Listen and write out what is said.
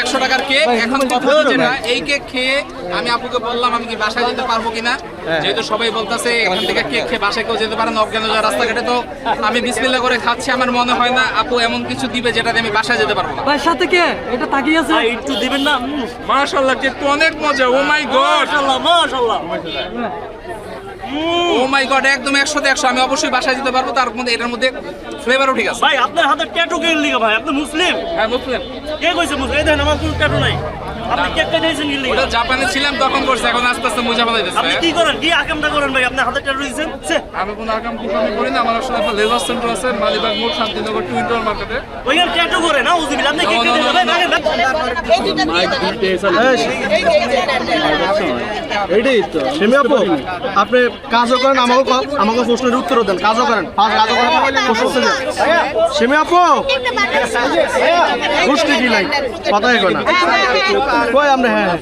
একশো টাকার কেক এখন কথা হচ্ছে না, এই কেক খেয়ে আমি আপুকে বললাম, আমি কি বাসায় যেতে পারব কিনা? যেহেতু সবাই বলতেছে এখান থেকে কেক খেয়ে বাসায় কেউ যেতে পারে না অজ্ঞান হয়ে রাস্তাঘাটে তো আমি বিসমিল্লা করে খাচ্ছি আমার মনে হয় না আপু এমন কিছু দিবে যেটাতে আমি বাসায় যেতে পারব না। ভাই সাথে কে? এটা তাকিয়ে আছে? একটু দিবেন না? মাশাআল্লাহ কেক তো অনেক মজা ও মাই গড। মাশাল্লাহ মাশাল্লাহ ও মাই গড একদম একশোতে একশো আমি অবশ্যই বাসায় যেতে পারব তার মধ্যে এটার মধ্যে ফ্লেভারও ঠিক আছে ভাই আপনার হাতে ট্যাটু কে লিখা ভাই আপনি মুসলিম? হ্যাঁ বুঝলেন কে কইছে মুসলিম? এই দেখেন আমার কোনো ট্যাটু নাই। আপনি কেক কি ওটা জাপানে ছিলাম তখন করছে এখন আস্তে আস্তে মুজা বানাইতেছে। আপনি কি করেন? কি আকামটা করেন ভাই? আপনি হাতে আমি কোনো করি না আমার আসলে একটা লেজার সেন্টার আছে মালিবাগ মোড় শান্তিনগর টুইন্টার মার্কেটে ওইখানে ট্যাটু করে না উজুবিল? আপনি কেক No, no, কাটাই no, ভাই। এইটাই তো সিমি আপু আপনি কাজও করেন আমাকে আমাকে প্রশ্নের উত্তর দেন কাজও করেন। ফার্স্ট কাজও করেন প্রশ্ন হচ্ছে আপু গোষ্ঠী কি নাই? কথাই কয় না। কই আমরা হ্যাঁ হ্যাঁ।